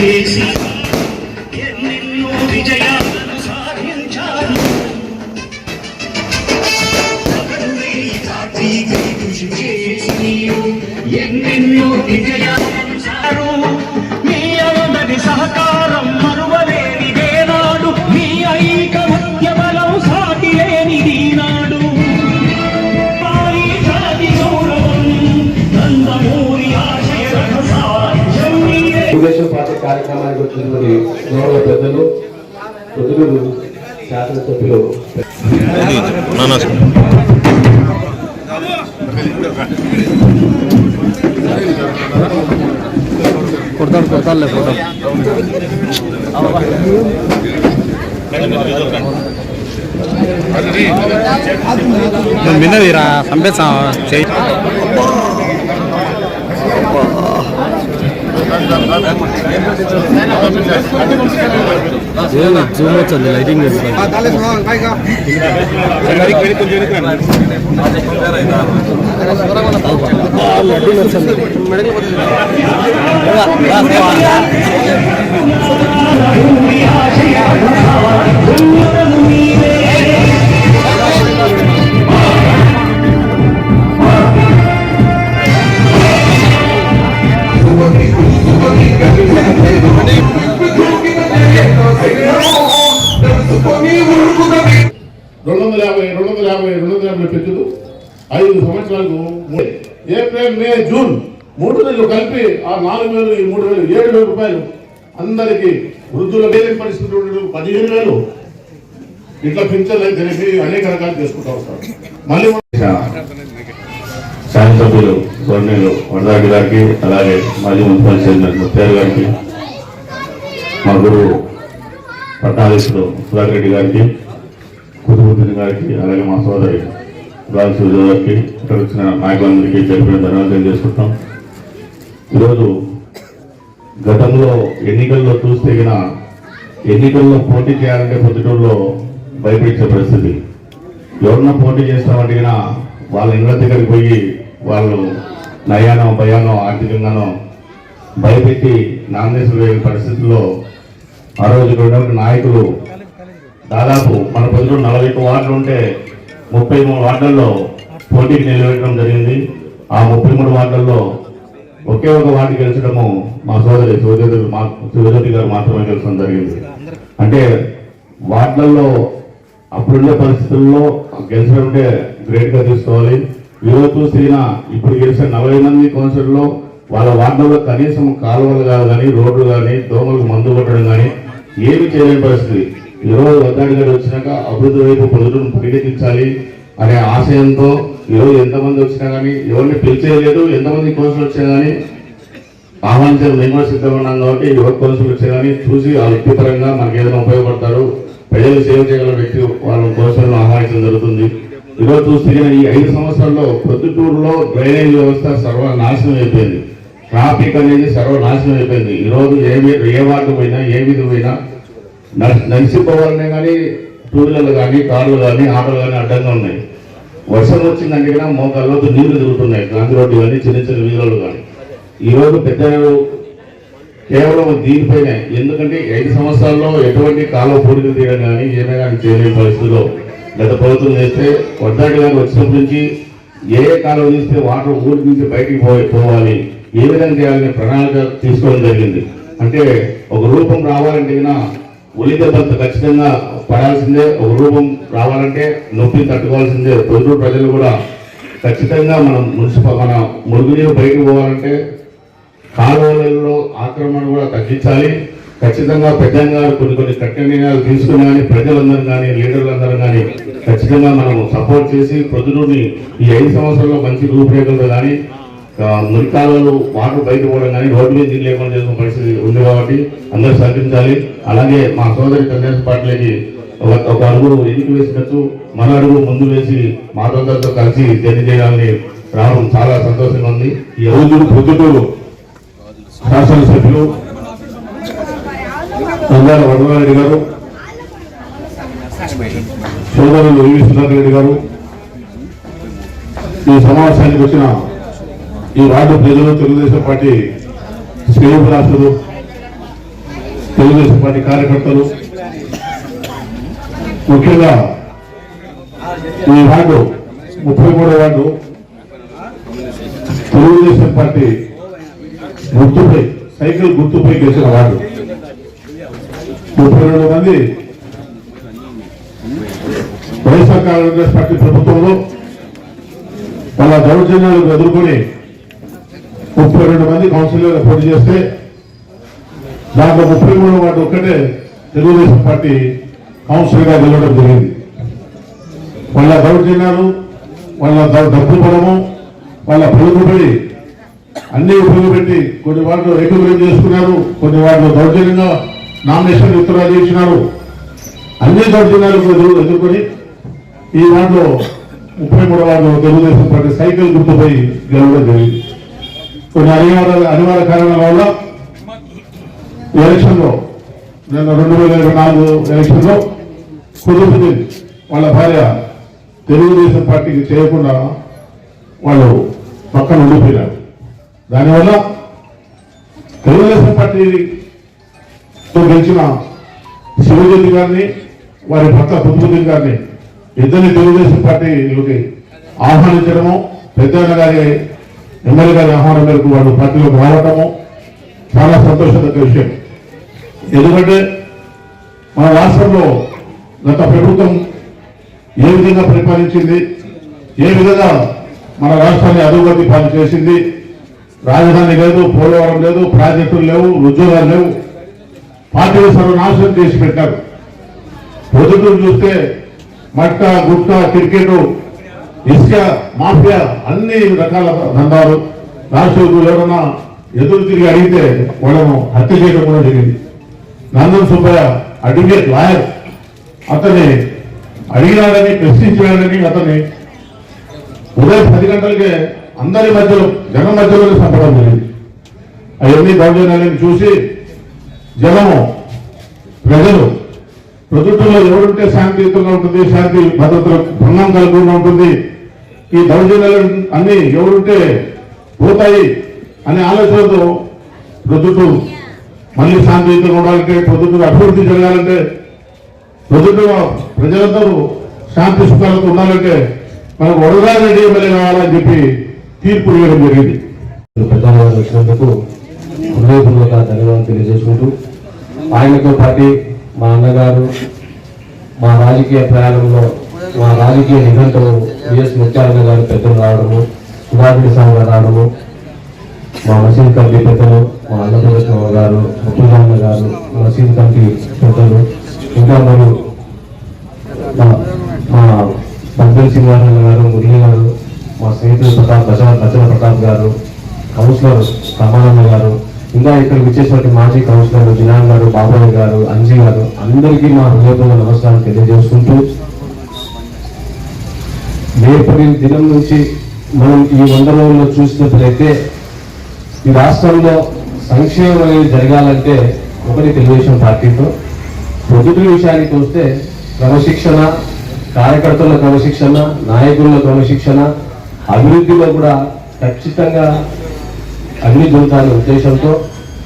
చేసి ప్రతినిధులు శాసనసభ్యులు కొడతాడు కొడతాడులే ఫోటో విన్నదిరా చంపేసా చెయ్యి జూమ్ వచ్చింది లైటింగ్ రెండు వందల యాభై రెండు వందల యాభై రెండు వందల యాభై పెంచుతూ ఐదు సంవత్సరాలకు ఏప్రిల్ మే జూన్ మూడు నెలలు కలిపి ఆ నాలుగు వేలు ఈ మూడు వేలు ఏడు వేల రూపాయలు అందరికీ వృద్ధుల వేరే పరిస్థితి పదిహేను వేలు. ఇట్లా పింఛన్లు తెలిపి అనేక రకాలు చేసుకుంటా ఉంటారు. మళ్ళీ శాసనసభ్యులు గవర్నర్లు వరదాటి గారికి అలాగే మాజీ మున్సిపల్ చైర్మన్ ముత్యాల గారికి మా గురువు పట్టాధీశుడు సుధాకర్ రెడ్డి గారికి కుటుంబ గారికి అలాగే మా సోదరి రాజు సూర్య గారికి ఇక్కడ వచ్చిన నాయకులందరికీ చెప్పిన ధన్యవాదాలు చేసుకుంటాం ఈరోజు గతంలో ఎన్నికల్లో చూస్తే గిన ఎన్నికల్లో పోటీ చేయాలంటే పొద్దుటూరులో భయపించే పరిస్థితి. ఎవరన్నా పోటీ చేస్తామంటే వాళ్ళ ఇళ్ళ దగ్గరికి పోయి వాళ్ళు నయానో భయానో ఆర్థికంగానో భయపెట్టి నామినేషన్ వేయని పరిస్థితుల్లో ఆ రోజు నాయకులు దాదాపు మన ప్రజలు నలభై వార్డులు ఉంటే ముప్పై మూడు వార్డుల్లో పోటీకి నిలబెట్టడం జరిగింది. ఆ ముప్పై మూడు వార్డుల్లో ఒకే ఒక వార్డు గెలిచడము మా సోదరి సోదరి మా సోదరి గారు మాత్రమే గెలిచడం జరిగింది. అంటే వార్డులలో అప్పుడుండే పరిస్థితుల్లో గెలిచడం అంటే గ్రేట్గా తీసుకోవాలి. ఈరోజు చూసిన ఇప్పుడు గెలిచిన నలభై మంది కౌన్సిల్లో వాళ్ళ వార్డుల్లో కనీసం కాలువలు కాదు కానీ రోడ్లు కానీ దోమలకు మందు కొట్టడం కానీ ఏమి చేయలేని పరిస్థితి. ఈరోజు వద్దాడి గారు వచ్చినాక అభివృద్ధి వైపు ప్రజలను ప్రేరేపించాలి అనే ఆశయంతో ఈరోజు ఎంతమంది వచ్చినా కానీ ఎవరిని పిలిచేయలేదు ఎంతమంది కోర్సులు వచ్చినా కానీ ఆహ్వానించారు మేము కూడా సిద్ధంగా ఉన్నాం కాబట్టి యువత కౌన్సిల్ వచ్చే కానీ చూసి ఆ వ్యక్తిపరంగా మనకి ఏదైనా ఉపయోగపడతారు. ప్రజలు సేవ చేయగల వ్యక్తి వాళ్ళ కోర్సులను ఆహ్వానించడం జరుగుతుంది. ఈరోజు చూస్తే ఈ ఐదు సంవత్సరాల్లో ప్రొద్దుటూరులో డ్రైనేజ్ వ్యవస్థ సర్వనాశనం అయిపోయింది. ట్రాఫిక్ అనేది సర్వనాశనం అయిపోయింది. ఈరోజు ఏ ఏ వార్డు పోయినా ఏ విధి పోయినా నలిసిపోవాలనే నడిచిపోవాలనే కానీ టూ వీలర్లు కానీ కార్లు కానీ ఆటోలు కానీ అడ్డంగా ఉన్నాయి. వర్షం వచ్చిందంటే కూడా మోకాల్లో నీళ్ళు తిరుగుతున్నాయి. గాంధీ రోడ్డు కానీ చిన్న చిన్న వీధులు కానీ. ఈ రోజు పెద్ద కేవలం దీనిపైనే. ఎందుకంటే ఐదు సంవత్సరాల్లో ఎటువంటి కాలువ పూడికలు తీయడం కానీ ఏమే కానీ చేయలేని పరిస్థితిలో గత ప్రభుత్వం చేస్తే వడ్డాటి గారు వచ్చినప్పటి నుంచి ఏ ఏ కాలువ తీస్తే వాటర్ ఊరికి నుంచి బయటికి పోయి పోవాలి ఏ విధంగా చేయాలని ప్రణాళిక తీసుకోవడం జరిగింది. అంటే ఒక రూపం రావాలంటే గిన ఉలి దెబ్బలు ఖచ్చితంగా పడాల్సిందే ఒక రూపం రావాలంటే నొప్పి తట్టుకోవాల్సిందే. తొందర ప్రజలు కూడా ఖచ్చితంగా మనం మున్సిపల్ మన మురుగునీరు బయటకు పోవాలంటే కాలువలలో ఆక్రమణ కూడా తగ్గించాలి. ఖచ్చితంగా పెద్దంగారు కొన్ని కొన్ని కఠిన నిర్ణయాలు తీసుకుని కానీ ప్రజలందరూ కానీ లీడర్లందరూ కానీ ఖచ్చితంగా మనం సపోర్ట్ చేసి ప్రజలని ఈ ఐదు సంవత్సరాల్లో మంచి రూపురేఖలతో కానీ మురికాలలో వాటర్ బయట పోవడం కానీ రోడ్డు మీద నీళ్ళు లేకుండా చేసిన పరిస్థితి ఉంది కాబట్టి అందరూ సహకరించాలి. అలాగే మా సోదరి కన్యాస పార్టీలకి ఒక ఒక అడుగు ఎన్నిక వేసినట్టు మన అడుగు ముందు వేసి మాతోదరితో కలిసి జర్నీ చేయాలని రావడం చాలా సంతోషంగా ఉంది. ఈ రోజు పొద్దుటూరు శాసనసభ్యులు బంగారు వరదారెడ్డి గారు సోదరులు వి సుధాకర్ రెడ్డి గారు ఈ సమావేశానికి వచ్చిన ఈ వార్డు ప్రజలు తెలుగుదేశం పార్టీ శ్రేయభిలాషులు తెలుగుదేశం పార్టీ కార్యకర్తలు. ముఖ్యంగా ఈ వార్డు ముప్పై మూడో వార్డు తెలుగుదేశం పార్టీ గుర్తుపై సైకిల్ గుర్తుపై గెలిచిన వార్డు. ముప్పై రెండు మంది వైఎస్ఆర్ కాంగ్రెస్ పార్టీ ప్రభుత్వంలో వాళ్ళ దౌర్జన్యాలకు ఎదుర్కొని ముప్పై రెండు మంది కౌన్సిలర్ పోటీ చేస్తే దాంట్లో ముప్పై మూడు వాటి ఒక్కటే తెలుగుదేశం పార్టీ కౌన్సిలర్గా గెలవడం జరిగింది. వాళ్ళ దౌర్జన్యాలు వాళ్ళ ద- డబ్బు బలము వాళ్ళ పలుకుబడి అన్ని ఉపయోగపెట్టి కొన్ని వాటిలో ఏకగ్రహం చేసుకున్నారు కొన్ని వాటిలో దౌర్జన్యంగా నామినేషన్ ఉత్తరాలు ఇచ్చినారు అన్ని దౌర్జన్యాలు ఎదుర్కొని ఈ దాంట్లో ముప్పై మూడు వాళ్ళు తెలుగుదేశం పార్టీ సైకిల్ గుర్తుపై గెలవడం జరిగింది. కొన్ని అనివార్య అనివార్య కారణాల వల్ల ఎలక్షన్లో నేను రెండు వేల ఇరవై నాలుగు ఎలక్షన్లో కుదురుతుంది వాళ్ళ భార్య తెలుగుదేశం పార్టీకి చేయకుండా వాళ్ళు పక్కన ఉండిపోయినారు. దానివల్ల తెలుగుదేశం పార్టీతో గెలిచిన శివజ్యోతి గారిని వారి భర్త పుత్రుతి గారిని ఇద్దరిని తెలుగుదేశం పార్టీలోకి ఆహ్వానించడము పెద్దన్న గారి ఎమ్మెల్యే గారి ఆహ్వానం మేరకు వాళ్ళు పార్టీలోకి రావటము చాలా సంతోషదగ్గ విషయం. ఎందుకంటే మన రాష్ట్రంలో గత ప్రభుత్వం ఏ విధంగా పరిపాలించింది ఏ విధంగా మన రాష్ట్రాన్ని అధోగతి పాలు చేసింది రాజధాని లేదు పోలవరం లేదు ప్రాజెక్టులు లేవు ఉద్యోగాలు లేవు. పార్టీలు సర్వనాశనం చేసి పెట్టారు. పొద్దుటూరు చూస్తే మట్ట గుట్ట క్రికెట్ ఇసుక మాఫియా అన్ని రకాల దందాలు. రాష్ట్రంలో ఎవరన్నా ఎదురు తిరిగి అడిగితే వాళ్ళను హత్య చేయడం కూడా జరిగింది. Nandan Subbaiah advocate lawyer. అతన్ని అడిగినాడని ప్రశ్నించినాడని అతన్ని ఉదయం పది గంటలకే అందరి మధ్యలో జనం మధ్యలోనే చంపడం జరిగింది. అవన్నీ దౌర్జన్యాలను చూసి జనము ప్రజలు ప్రభుత్వంలో ఎవరుంటే శాంతియుతంగా ఉంటుంది శాంతి భద్రతలకు భంగం కలుగుతూ ఉంటుంది. ఈ దౌర్జన్యాలు అన్ని ఎవరుంటే పోతాయి అనే ఆలోచనతో ప్రభుత్వం మళ్ళీ శాంతియుతంగా ఉండాలంటే ప్రభుత్వం అభివృద్ధి జరగాలంటే ప్రభుత్వం ప్రజలందరూ శాంతి సుఖాలతో ఉండాలంటే మనకు వరదారెడ్డి ఎమ్మెల్యే కావాలని చెప్పి తీర్పు ఇవ్వడం జరిగింది. పెద్దవారు వచ్చినందుకు హృదయపూర్వక ధన్యవాదాలు తెలియజేసుకుంటూ ఆయనతో పాటు మా అన్నగారు మా రాజకీయ ప్రయాణంలో మా రాజకీయ నిఘంటువు విఎస్ ముత్యాలన్న గారు పెద్దలు రావడము సుధాకర్ స్వామి గారు రావడము మా మసీద్ కమిటీ పెద్దలు మా అన్నప్రదర్శన గారు ముత్తులమ్మ గారు మసీద్ కమిటీ పెద్దలు ఇంకా మరియు మా మా పంతులు సింహారాయణ గారు మురళి గారు మా స్నేహితులు ప్రతాప్ దశ దశల ప్రతాప్ గారు కౌన్సిలర్ రమానమ్మ గారు ఇంకా ఇక్కడ వచ్చేసినటువంటి మాజీ కౌన్సిలర్లు జినాన్ గారు బాబాయ్ గారు అంజీ గారు అందరికీ మా హృదయపూర్వ నమస్కారం తెలియజేసుకుంటూ రేపటి దినం నుంచి మనం ఈ వంద రోజుల్లో చూసినట్లయితే ఈ రాష్ట్రంలో సంక్షేమం అనేది జరగాలంటే ఒకటి తెలుగుదేశం పార్టీతో. పొద్దుటి విషయానికి వస్తే క్రమశిక్షణ కార్యకర్తల క్రమశిక్షణ నాయకుల క్రమశిక్షణ అభివృద్ధిలో కూడా ఖచ్చితంగా అన్ని జరుగుతాయనే ఉద్దేశంతో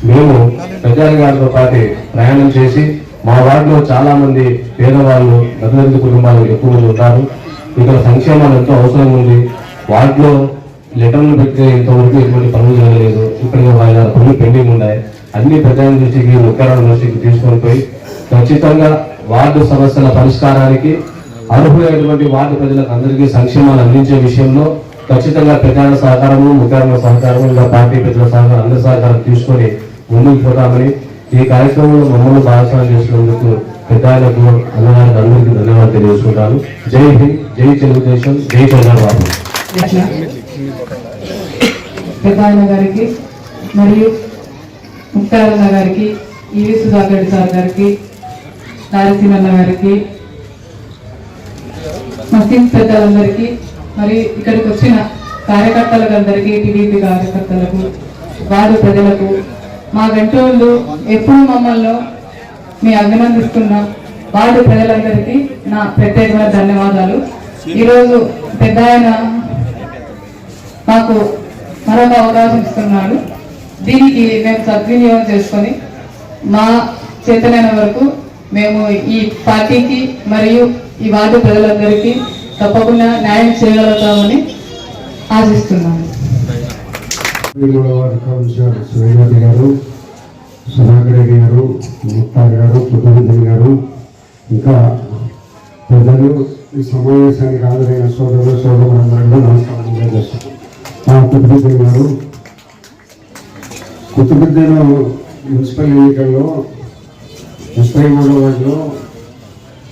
మేము పెద్దారి గారితో పాటు ప్రయాణం చేసి మా వార్డులో చాలా మంది పేదవాళ్ళు మధ్యతరగతి కుటుంబాలు ఎక్కువ మంది ఉంటారు. ఇక్కడ సంక్షేమాలు ఎంతో అవసరం ఉంది. వార్డులో లెటర్లు పెట్టే ఇంతవరకు ఎటువంటి పనులు జరగలేదు. ఇక్కడ ఐదారు పనులు పెండింగ్ ఉన్నాయి. అన్ని ప్రజల దృష్టికి ముఖ్యమైన దృష్టికి తీసుకొని పోయి ఖచ్చితంగా వార్డు సమస్యల పరిష్కారానికి అర్హులైనటువంటి వార్డు ప్రజలకు అందరికీ సంక్షేమాలు అందించే విషయంలో ఖచ్చితంగా ప్రజల సహకారము ముఖ్యమంత్రుల సహకారము ఇంకా పార్టీ పెద్దల సహకారం అందరి సహకారం తీసుకొని ముందుకు పోతామని ఈ కార్యక్రమంలో మమ్మల్ని భాగస్వామ్యం చేసినందుకు పెద్దలకు అన్నగారికి అందరికీ ధన్యవాదాలు తెలియజేసుకుంటాను. జై హింద్ జై తెలుగుదేశం జై చంద్రబాబు పెద్దాయన గారికి మరియు ముక్తారన్న గారికి ఈవి సుధాకర్ రెడ్డి సార్ గారికి నారసింహన్న గారికి మసీద్ పెద్దలందరికీ మరి ఇక్కడికి వచ్చిన కార్యకర్తలకు అందరికీ టీడీపీ కార్యకర్తలకు వారు ప్రజలకు మా గంటోళ్ళు ఎప్పుడు మమ్మల్ని మీ అభినందిస్తున్న వార్డు ప్రజలందరికీ నా ప్రత్యేకమైన ధన్యవాదాలు. ఈరోజు పెద్ద మాకు మరొక అవకాశం ఇస్తున్నాడు. దీనికి మేము సద్వినియోగం చేసుకొని మా చేతనైన వరకు మేము ఈ పార్టీకి మరియు ఈ వార్డు ప్రజలందరికీ తప్పకుండా న్యాయం చేయగలుగుతామని ఆశిస్తున్నాను. మూడవ గారు సుధాకర్ రెడ్డి గారు ముక్తార్ గారు కుటుంబం గారు ఇంకా పెద్దలు ఈ సమావేశానికి హాజరైన సోదరులు సోదరులందరూ నమస్కారం తెలియజేస్తాను మా కుటుంబం గారు కుతుబుద్దీన్ మున్సిపల్ ఎన్నికల్లో ముప్పై మూడో వాటిలో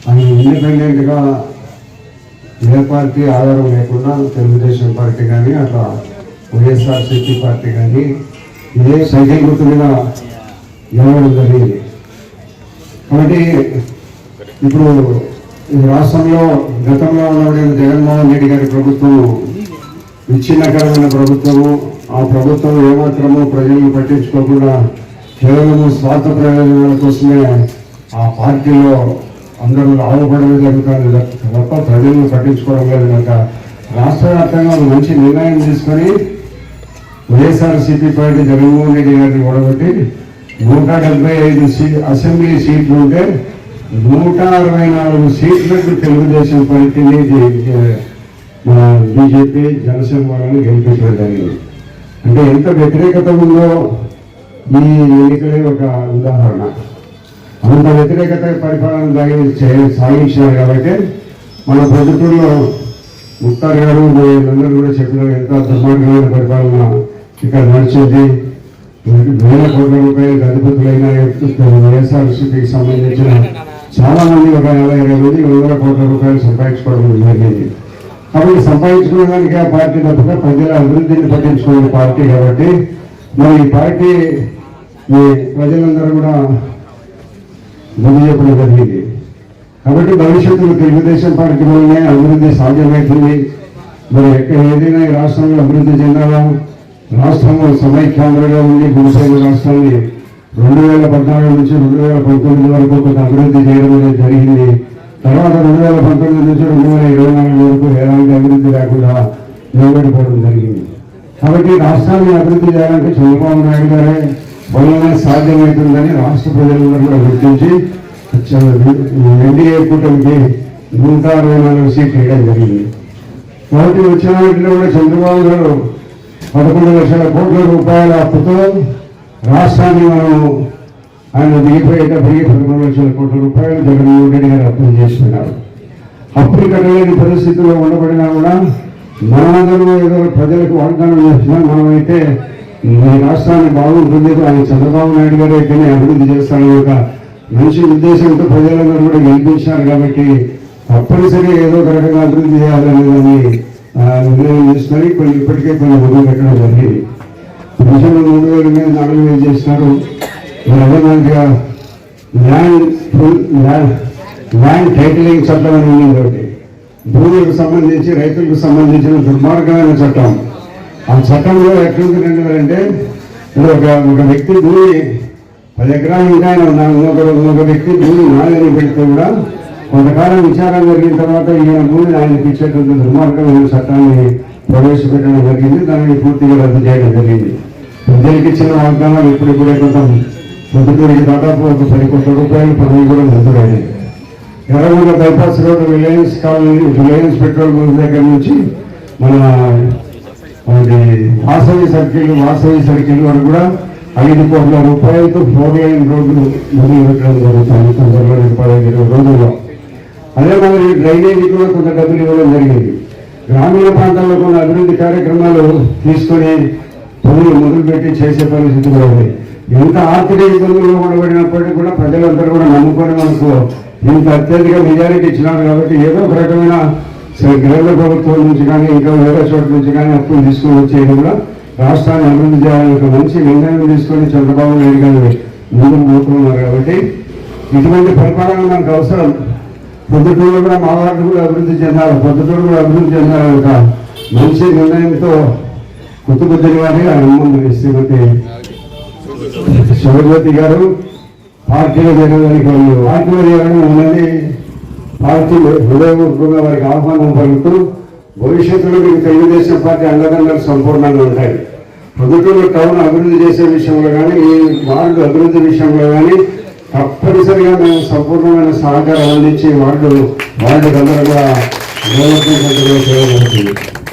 ఆయన ఇండిపెండెంట్గా ఏ పార్టీ ఆధారం లేకుండా తెలుగుదేశం పార్టీ కానీ అట్లా వైఎస్ఆర్సీపీ పార్టీ కానీ ఇదే సైకిల్ గుర్తు మీద గెలవడం జరిగింది కాబట్టి ఇప్పుడు ఈ రాష్ట్రంలో గతంలో ఉన్నటువంటి జగన్మోహన్ రెడ్డి గారి ప్రభుత్వం విచ్ఛిన్నకరమైన ప్రభుత్వము ఆ ప్రభుత్వం ఏమాత్రము ప్రజలను పట్టించుకోకుండా కేవలము స్వార్థ ప్రయోజనాల కోసమే ఆ పార్టీలో అందరూ లాభపడమే జరుగుతుంది తప్ప ప్రజలను పట్టించుకోవడం లేదు కనుక రాష్ట్ర వ్యాప్తంగా ఒక మంచి నిర్ణయం తీసుకొని వైఎస్ఆర్సీపీ పార్టీ జగన్మోహన్ రెడ్డి గారిని కూడబెట్టి నూట డెబ్బై ఐదు సీ అసెంబ్లీ సీట్లు ఉంటే నూట అరవై నాలుగు సీట్లకు తెలుగుదేశం పార్టీని మన బీజేపీ జనసేన వాళ్ళని గెలిపించడం జరిగింది. అంటే ఎంత వ్యతిరేకత ఉందో ఈ ఎన్నికలే ఒక ఉదాహరణ. అంత వ్యతిరేకత పరిపాలన సాగించినారు కాబట్టి మన ప్రభుత్వంలో ముక్తార్ గారు వీళ్ళందరూ కూడా చెప్పినారు ఎంత దుర్మార్గమైన పరిపాలన ఇక్కడ నడిచింది. వేల కోట్ల రూపాయలు అధిపతులైన వైఎస్ఆర్సీపీకి సంబంధించిన చాలా మంది ఒక నలభై ఇరవై మంది వందల కోట్ల రూపాయలు సంపాదించుకోవడం జరిగింది. కాబట్టి సంపాదించుకున్న దానికి ఆ పార్టీ తప్పక ప్రజల అభివృద్ధిని పట్టించుకునే పార్టీ కాబట్టి మరి ఈ పార్టీ ఈ ప్రజలందరూ కూడా ముందు చెప్పడం జరిగింది కాబట్టి భవిష్యత్తులో తెలుగుదేశం పార్టీ వల్లనే అభివృద్ధి సాధ్యమవుతుంది. మరి ఎక్కడ ఏదైనా ఈ రాష్ట్రంలో అభివృద్ధి చెందాలా? రాష్ట్రంలో సమైక్యాంధ్రగా ఉండి గుడిసైన రాష్ట్రాన్ని రెండు వేల పద్నాలుగు నుంచి రెండు వేల పంతొమ్మిది వరకు కొంత అభివృద్ధి చేయడం అనేది జరిగింది. తర్వాత రెండు వేల పంతొమ్మిది నుంచి రెండు వేల ఇరవై నాలుగు వరకు ఎలాంటి అభివృద్ధి లేకుండా నిలబడిపోవడం జరిగింది. కాబట్టి రాష్ట్రాన్ని అభివృద్ధి చేయాలంటే చంద్రబాబు నాయుడు గారే వల్లనే సాధ్యమవుతుందని రాష్ట్ర ప్రజలందరూ కూడా గుర్తించి ఎన్డీఏ కూటమికి నూట అరవై నాలుగు సీట్లు ఇవ్వడం జరిగింది. కాబట్టి వచ్చిన వాటిలో కూడా చంద్రబాబు గారు పదకొండు లక్షల కోట్ల రూపాయల అప్పుతో రాష్ట్రాన్ని మనం ఆయన దిగిపోయేటప్పటికి పదకొండు లక్షల కోట్ల రూపాయలు జగన్మోహన్ రెడ్డి గారు అప్పులు చేస్తున్నారు అప్పులు కట్టలేని పరిస్థితుల్లో ఉండబడినా కూడా మనమందరూ ఏదో ప్రజలకు వాగ్దానం చేసినా మనమైతే ఈ రాష్ట్రాన్ని బాగుంటుంది ఆయన చంద్రబాబు నాయుడు గారు అయితేనే అభివృద్ధి చేస్తారని ఒక మంచి ఉద్దేశంతో ప్రజలందరూ కూడా గెలిపించారు కాబట్టి తప్పనిసరిగా ఏదో ఒక రకంగా అభివృద్ధి చేయాలనే దాన్ని నిర్ణయం చేస్తున్నారు. కొన్ని ఇప్పటికే కొన్ని మొదలు పెట్టడం జరిగింది. ప్రజలు మూడు వేల మీద నాలుగు వేలు చేసినారు మరి ల్యాండ్ ల్యాండ్ టైటిలింగ్ చట్టం అని ఉంది. ఒకటి భూములకు సంబంధించి రైతులకు సంబంధించిన దుర్మార్గమైన చట్టం. ఆ చట్టంలో ఎట్లుంటుంది అంటే ఒక ఒక వ్యక్తి భూమి పది ఎకరాలు ఇంకా ఆయన ఇంకొక ఇంకొక వ్యక్తి భూమి నాగని పెడితే కూడా కొంతకాలం విచారం జరిగిన తర్వాత ఈయన భూమిని ఆయనకి ఇచ్చేటువంటి దుర్మార్గమైన చట్టాన్ని ప్రవేశపెట్టడం జరిగింది. దానిని పూర్తిగా రద్దు చేయడం జరిగింది. ప్రజలకు ఇచ్చిన వాగ్దానాలు ఇప్పుడు కూడా కొంత పొద్దుటూరికి దాదాపు ఒక పది కోట్ల రూపాయలు పదవి కూడా మంజూరైనాయి Erragonda bypass road Reliance colony Reliance petrol bunk దగ్గర నుంచి మన అది వాసవి సర్కిల్ వాసవి సర్కిల్ వరకు కూడా ఐదు కోట్ల రూపాయలతో ఫోర్ లైన్ రోడ్డు మొదలు పెట్టడం జరుగుతుంది తొందరలో పదహైదు ఇరవై రోజుల్లో. అదే మరి డ్రైనేజీ కూడా కొంత డబ్బులు ఇవ్వడం జరిగింది. గ్రామీణ ప్రాంతాల్లో కొన్ని అభివృద్ధి కార్యక్రమాలు తీసుకొని పనులు మొదలుపెట్టి చేసే పరిస్థితి కూడా ఉంది. ఎంత ఆర్థిక ఇబ్బందులు ఉండబడినప్పటికీ కూడా ప్రజలందరూ కూడా నమ్ముకొని మనకు ఇంత అత్యధిక మెజారిటీ ఇచ్చినారు కాబట్టి ఏదో ఒక రకమైన కేంద్ర ప్రభుత్వం నుంచి కానీ ఇంకా వేరే చోట్ల నుంచి కానీ అప్పులు తీసుకుని వచ్చేది కూడా రాష్ట్రాన్ని అభివృద్ధి చేయాలని ఒక మంచి నిర్ణయం తీసుకొని చంద్రబాబు నాయుడు గారు ముందు పోతున్నారు కాబట్టి ఇటువంటి పరిపాలన మనకు అవసరం. పొద్దుటూరు కూడా మా వార్డు కూడా అభివృద్ధి చెందాలి. పొద్దుటూరు కూడా అభివృద్ధి చెందాలి ఒక మంచి నిర్ణయంతో కుతుబుద్ధి గారి ఆ అమ్మ శ్రీమతి శివజ్యోతి గారు పార్టీలో జరగడానికి వాళ్ళు. పార్టీలో చేరడం ఉన్నది పార్టీ హృదయపూర్వకంగా వారికి ఆహ్వానం పలుకుతూ భవిష్యత్తులో మీకు తెలుగుదేశం పార్టీ అండదండలు సంపూర్ణంగా ఉంటాయి. పొద్దుటూరు టౌన్ అభివృద్ధి చేసే విషయంలో కానీ ఈ వార్డు అభివృద్ధి విషయంలో కానీ తప్పనిసరిగా మేము సంపూర్ణమైన సహకారం అందించి వార్డు వార్డు అందరూ కూడా డెవలప్మెంట్ చేయడం జరుగుతుంది.